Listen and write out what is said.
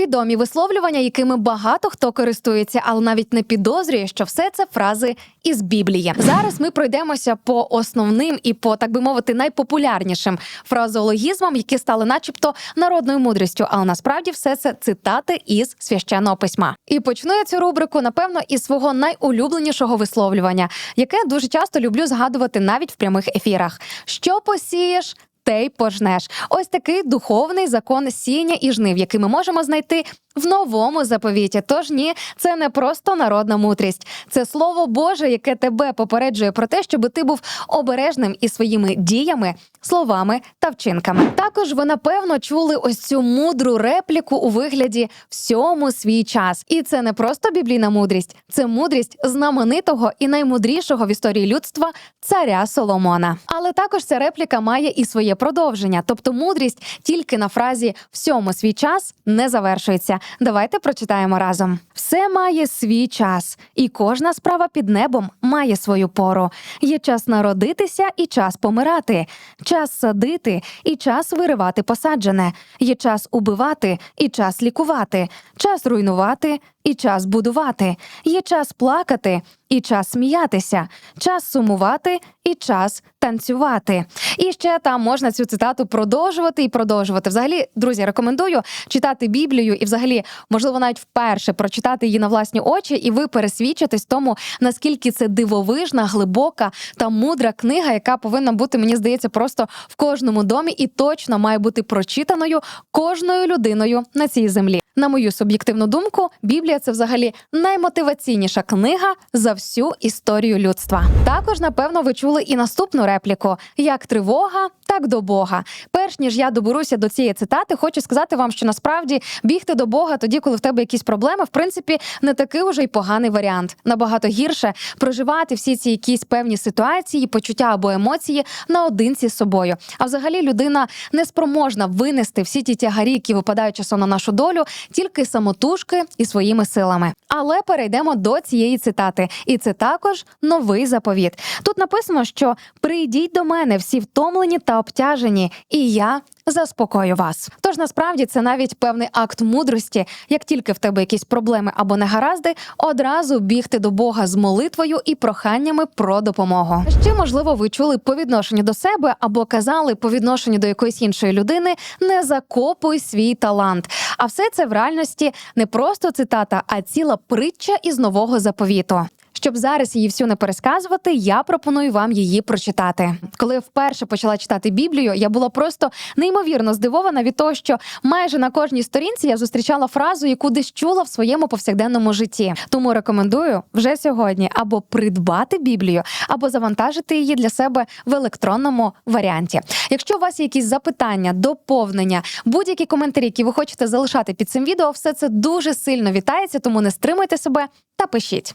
Відомі висловлювання, якими багато хто користується, але навіть не підозрює, що все це фрази із Біблії. Зараз ми пройдемося по основним і по так би мовити найпопулярнішим фразеологізмам, які стали, начебто, народною мудрістю. Але насправді все це цитати із священного письма. І почну я цю рубрику, напевно, із свого найулюбленішого висловлювання, яке дуже часто люблю згадувати навіть в прямих ефірах. Що посієш? Те й пожнеш. Ось такий духовний закон сіння і жнив, який ми можемо знайти в новому заповіті. Тож ні, це не просто народна мудрість, це слово Боже, яке тебе попереджує про те, щоб ти був обережним із своїми діями, словами та вчинками. Також ви напевно чули ось цю мудру репліку у вигляді всьому свій час. І це не просто біблійна мудрість, це мудрість знаменитого і наймудрішого в історії людства царя Соломона. Але також ця репліка має і своє продовження, тобто мудрість тільки на фразі всьому свій час не завершується. Давайте прочитаємо разом. Все має свій час, і кожна справа під небом має свою пору. Є час народитися і час помирати, час садити і час виривати посаджене, є час убивати і час лікувати, час руйнувати і час будувати, є час плакати і час сміятися, час сумувати і час танцювати. І ще там можна цю цитату продовжувати і продовжувати. Взагалі, друзі, рекомендую читати Біблію і, взагалі, можливо, навіть вперше прочитати її на власні очі, і ви пересвідчитесь тому, наскільки це дивовижна, глибока та мудра книга, яка повинна бути, мені здається, просто в кожному домі і точно має бути прочитаною кожною людиною на цій землі. На мою суб'єктивну думку, Біблія це взагалі наймотиваційніша книга за всю історію людства. Також, напевно, ви чули і наступну репліку: як тривога, так до Бога. Перш ніж я доберуся до цієї цитати, хочу сказати вам, що насправді бігти до Бога тоді, коли в тебе якісь проблеми, в принципі, не такий уже й поганий варіант. Набагато гірше проживати всі ці якісь певні ситуації, почуття або емоції наодинці з собою. А взагалі людина не спроможна винести всі ті тягарі, які випадають часом на нашу долю, тільки самотужки і своїми силами. Але перейдемо до цієї цитати, і це також новий заповіт. Тут написано, що прийдіть до мене всі втомлені та обтяжені, і я заспокою вас. Тож насправді це навіть певний акт мудрості, як тільки в тебе якісь проблеми або негаразди, одразу бігти до Бога з молитвою і проханнями про допомогу. Ще можливо, ви чули по відношенню до себе або казали по відношенню до якоїсь іншої людини: не закопуй свій талант. А все це в реальності не просто цитата, а ціла притча із нового заповіту. Щоб зараз її всю не пересказувати, я пропоную вам її прочитати. Коли я вперше почала читати Біблію, я була просто неймовірно здивована від того, що майже на кожній сторінці я зустрічала фразу, яку десь чула в своєму повсякденному житті. Тому рекомендую вже сьогодні або придбати Біблію, або завантажити її для себе в електронному варіанті. Якщо у вас є якісь запитання, доповнення, будь-які коментарі, які ви хочете залишати під цим відео, все це дуже сильно вітається, тому не стримуйте себе та пишіть.